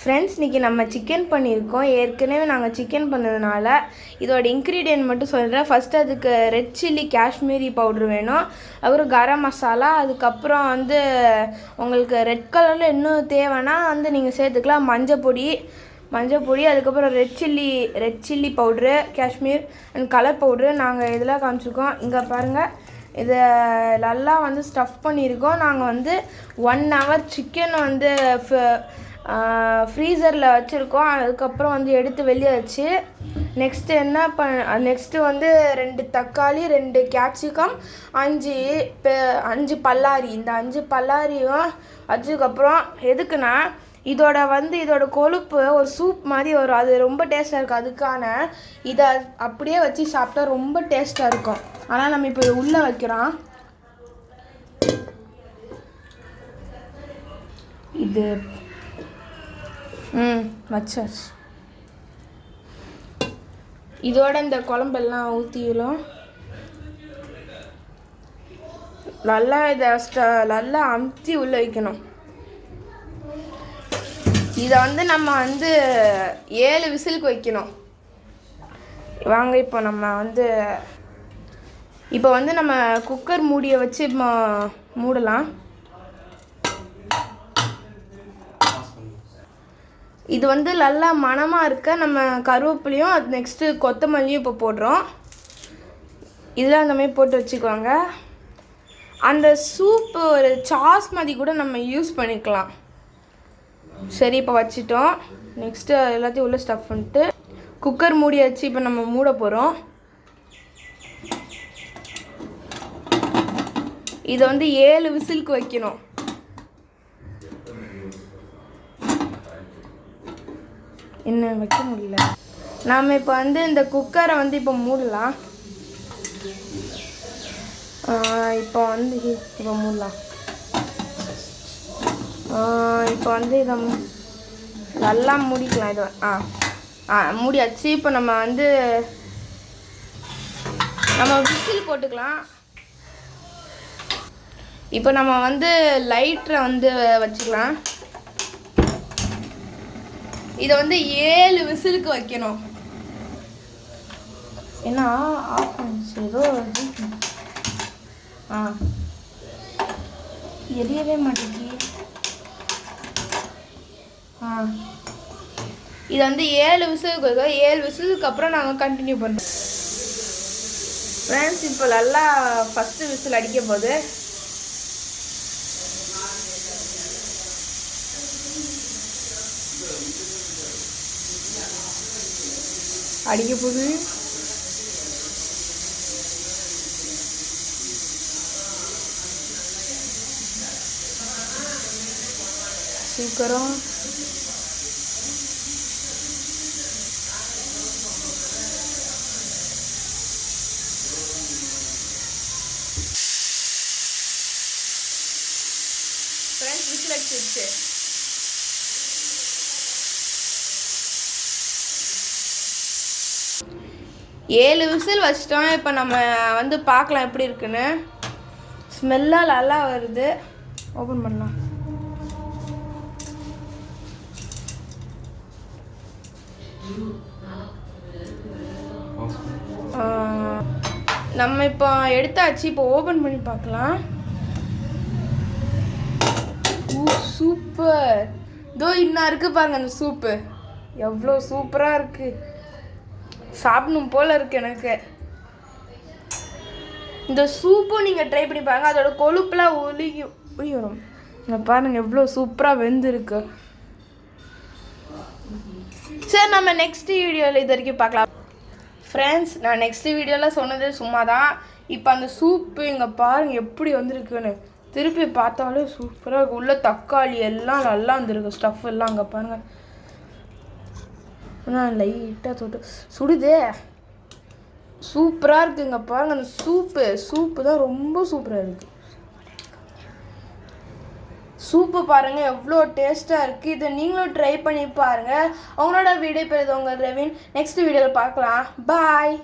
Friends இன்றைக்கி நம்ம chicken பண்ணியிருக்கோம். ஏற்கனவே நாங்கள் சிக்கன் பண்ணதுனால இதோட இன்க்ரீடியன்ட் மட்டும் சொல்கிறேன் ஃபஸ்ட்டு அதுக்கு ரெட் சில்லி காஷ்மீரி பவுட்ரு வேணும். அப்புறம் கரம் மசாலா அதுக்கப்புறம் வந்து உங்களுக்கு ரெட் கலரில் இன்னும் தேவைன்னா வந்து நீங்கள் சேர்த்துக்கலாம். மஞ்சள் பொடி மஞ்சள் பொடி அதுக்கப்புறம் red chilli red chilli powder Kashmir and colour powder நாங்கள் இதெல்லாம் காமிச்சிருக்கோம். இங்கே பாருங்கள் இதை நல்லா வந்து ஸ்டஃப் பண்ணியிருக்கோம். நாங்கள் வந்து ஒன் ஹவர் சிக்கன் வந்து ஃப்ரீசரில் வச்சுருக்கோம். அதுக்கப்புறம் வந்து எடுத்து வெளியே வச்சு நெக்ஸ்ட்டு என்ன ப நெக்ஸ்ட்டு வந்து ரெண்டு தக்காளி ரெண்டு கேப்சிகம் அஞ்சு பெ அஞ்சு பல்லாரி. இந்த அஞ்சு பல்லாரியும் வச்சதுக்கப்புறம் எதுக்குன்னா இதோட வந்து இதோட கொழுப்பு ஒரு சூப் மாதிரி வரும். அது ரொம்ப டேஸ்ட்டாக இருக்கும். அதுக்கான இதை அப்படியே வச்சு சாப்பிட்டா ரொம்ப டேஸ்ட்டாக இருக்கும். ஆனால் நம்ம இப்போ உள்ளே வைக்கிறோம். இது ம் வச்சாச்சு. இதோட இந்த குழம்பெல்லாம் ஊற்றிடும் நல்லா இதை நல்லா அமுத்தி உள்ளே வைக்கணும். இதை வந்து நம்ம வந்து ஏழு விசிலுக்கு வைக்கணும். வாங்க இப்போ நம்ம வந்து இப்போ வந்து நம்ம குக்கர் மூடியை வச்சு ம- மூடலாம். இது வந்து நல்லா மணமாக இருக்க நம்ம கருவேப்பிலையும் அது நெக்ஸ்ட்டு கொத்தமல்லியும் இப்போ போடுறோம். இதெல்லாம் அந்த மாதிரி போட்டு வச்சுக்கோங்க. அந்த சூப்பு ஒரு சாஸ் மாதிரி கூட நம்ம யூஸ் பண்ணிக்கலாம். சரி இப்போ வச்சிட்டோம். நெக்ஸ்ட்டு எல்லாத்தையும் உள்ளே ஸ்டஃப் பண்ணிட்டு குக்கர் மூடி வச்சு இப்போ நம்ம மூட போகிறோம் இதை வந்து ஏழு விசிலுக்கு வைக்கணும். என்ன வைக்க முடியல. நாம் இப்போ வந்து இந்த குக்கரை வந்து இப்போ மூடலாம். இப்போ வந்து இப்போ மூடலாம். இப்போ வந்து இதை நல்லா மூடிக்கலாம் இதை. ஆ ஆ மூடியாச்சு. இப்போ நம்ம வந்து நம்ம விசில் போட்டுக்கலாம். இப்போ நம்ம வந்து லைட்டரை வந்து வச்சுக்கலாம். இதை வந்து ஏழு விசிலுக்கு வைக்கணும். ஏன்னா ஆஃப் ஏதோ. ஆ. எரியவே மாட்டேங்கி ஆ. இது வந்து ஏழு விசிலுக்கு வைக்கும் ஏழு விசிலுக்கு அப்புறம் நாங்கள் கண்டினியூ பண்ணுறோம் ஃப்ரெண்ட்ஸ் இப்போ நல்லா ஃபஸ்ட்டு விசில் அடிக்க போகுது. அடிக்க போகுது. சீக்கிரம். ஃப்ரெண்ட்ஸ் விசில் அடிச்சிருச்சு ஏழு விசில் வச்சிட்டோம். இப்போ நம்ம வந்து பார்க்கலாம் எப்படி இருக்குன்னு. ஸ்மெல்லாக நல்லா வருது. ஓப்பன் பண்ணலாம். நம்ம இப்போ எடுத்தாச்சு. இப்போ ஓப்பன் பண்ணி பார்க்கலாம். ஊ சூப்பர் இதோ இன்னும் இருக்கு பாருங்க அந்த சூப்பு எவ்வளோ சூப்பராக இருக்கு. சாப்பிடணும் போல இருக்கு எனக்கு. இந்த சூப்பும் நீங்கள் ட்ரை பண்ணி பாருங்க அதோட கொழுப்புலாம் ஒழுகி ஒழுகி வரும் பாருங்க எவ்வளோ சூப்பராக வெந்திருக்கு. சரி நம்ம நெக்ஸ்ட் வீடியோவில் இது வரைக்கும் பார்க்கலாம். ஃப்ரெண்ட்ஸ் நான் நெக்ஸ்ட் வீடியோவில் சொன்னது சும்மா தான் இப்போ அந்த சூப்பு இங்கே பாருங்க எப்படி வந்திருக்குன்னு. திருப்பி பார்த்தாலே சூப்பராக இருக்கு. உள்ள தக்காளி எல்லாம் நல்லா வந்திருக்கு ஸ்டஃப் எல்லாம் அங்கே பாருங்க. நான் லைட்டாக தொட்டு சுடுதே. சூப்பராக இருக்குங்க. பாருங்க அந்த சூப்பு. சூப்பு தான் ரொம்ப சூப்பராக இருக்குது சூப்பு பாருங்க எவ்வளோ டேஸ்ட்டாக இருக்குது இதை நீங்களும் ட்ரை பண்ணி பாருங்கள் அவங்களோட வீடியோ பெறுதவங்க உங்கள் ரெவின் நெக்ஸ்ட் வீடியோவில் பார்க்கலாம். பாய்